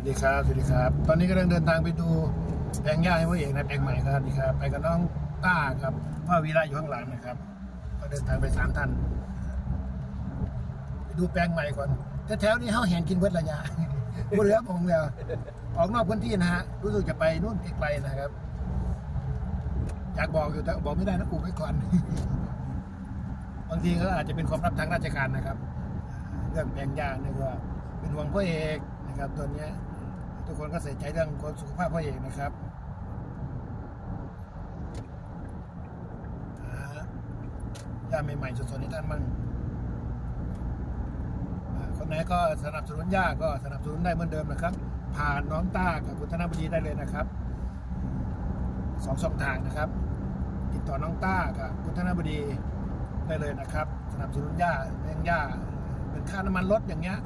สวัสดีครับ สวัสดีครับ ตอนนี้กำลังเดินทางไปดูแปลงหญ้าให้พ่อเอกนะแปลงใหม่ครับนี่ครับ ไปกับน้องต้าครับพ่อวีระอยู่ข้างหลังนะครับ ก็เดินทางไปสามท่านไปดูแปลงใหม่ก่อน แต่แถวนี้เขาแหงกินเบิดระยะบนเหลือผมแล้ว ออกนอกพื้นที่นะฮะ รู้สึกจะไปนู่นไกลๆนะครับ อยากบอกอยู่แต่บอกไม่ได้นะกูไว้ก่อน บางทีก็อาจจะเป็นความลับทางราชการนะครับ เรื่องแปลงหญ้านี่ก็เป็นห่วงพ่อเอกนะครับตัวเนี้ย ทุกคนก็ใส่ใจเรื่องความสุขภาพพ่อเอกนะครับหาหญ้าใหม่ๆสดๆให้ท่านมั่งคนไหนก็สนับสนุนหญ้าก็สนับสนุนได้เหมือนเดิมนะครับ ผ่านน้องต้ากับคุณธนบดีได้เลยนะครับสองช่องทางนะครับ ติดต่อน้องต้ากับคุณธนบดีได้เลยนะครับ สนับสนุนหญ้าเลี้ยงหญ้าเป็นค่าน้ำมันรถอย่างเงี้ย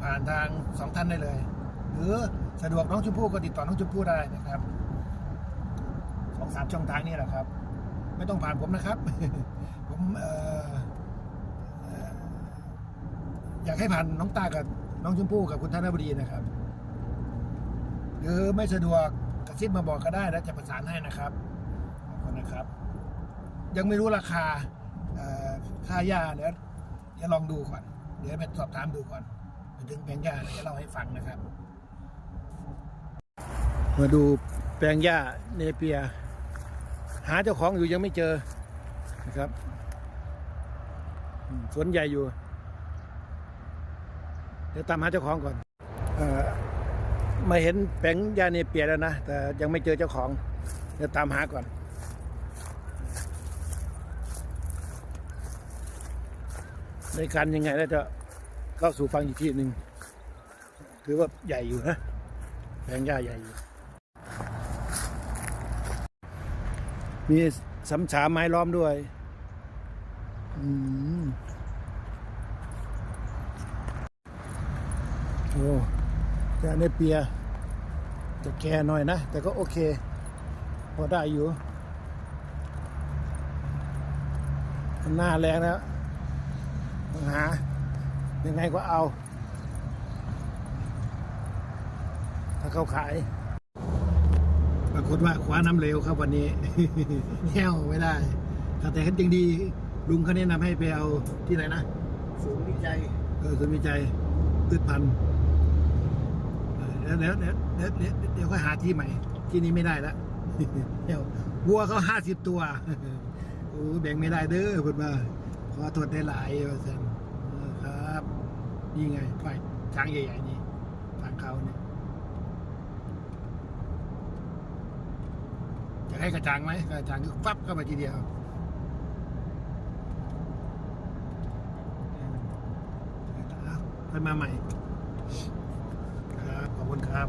ผ่านทางสองท่านได้เลย หรือสะดวกน้องชมพู่ก็ติดต่อน้องชมพู่ได้นะครับสองสามช่องทางนี้แหละครับ ไม่ต้องผ่านผมนะครับ ผมอยากให้ผ่านน้องตากับน้องชมพู่กับคุณธนบดีนะครับ หรือไม่สะดวกกระซิบมาบอกก็ได้แล้วจะประสานให้นะครับขอบคุณนะครับ ยังไม่รู้ราคาค่าหญ้าเดี๋ยวเดี๋ยวลองดูก่อน เดี๋ยวไปสอบถามดูก่อนไปถึงแปลงหญ้าเดี๋ยวจะเล่าให้ฟังนะครับ มาดูแปลงหญ้าเนเปีย หาเจ้าของอยู่ยังไม่เจอนะครับสวนใหญ่อยู่ เดี๋ยวตามหาเจ้าของก่อนออมาเห็นแปลงหญ้าเนเปียแล้วนะ แต่ยังไม่เจอเจ้าของ เดี๋ยวตามหาก่อนในการยังไงแล้วจะเข้าสู่ฟังอีกทีหนึ่งถือว่าใหญ่อยู่นะแปลงหญ้าใหญ่อยู่ มีสำฉาไม้ล้อมด้วยอืมโอ้จะในเปียจะแก่หน่อยนะ แต่ก็โอเค พอได้อยู่ หน้าแรงแล้วหา ยังไงก็เอา ถ้าเขาขาย รากฏว่าคว้าน้ำเหลวครับวันนี้แห้วไม่ได้ครับแต่เขาจริงดีลุงเขาแนะนำให้ไปเอาที่ไหนนะศูนย์วิจัยเออศูนย์วิจัยพืชพันธุ์เออเดี๋ยวเดี๋ยวเดี๋ยวเดี๋ยวเดี๋ยวเดี๋ยวค่อยหาที่ใหม่ ที่นี้ไม่ได้แล้วเดี๋ยววัวเขาห้าสิบตัวโอ้แบ่งไม่ได้เด้อเพิ่นมาขอโทษได้หลายว่าซั่นเออครับ นี่ไงฝ่ายช้างใหญ่ ๆ นี่ทางเขาเนี่ยจะ ให้กระจังไหมกระจังก็ฟับเข้าไปทีเดียวค่อยมาใหม่ครับขอบคุณครับ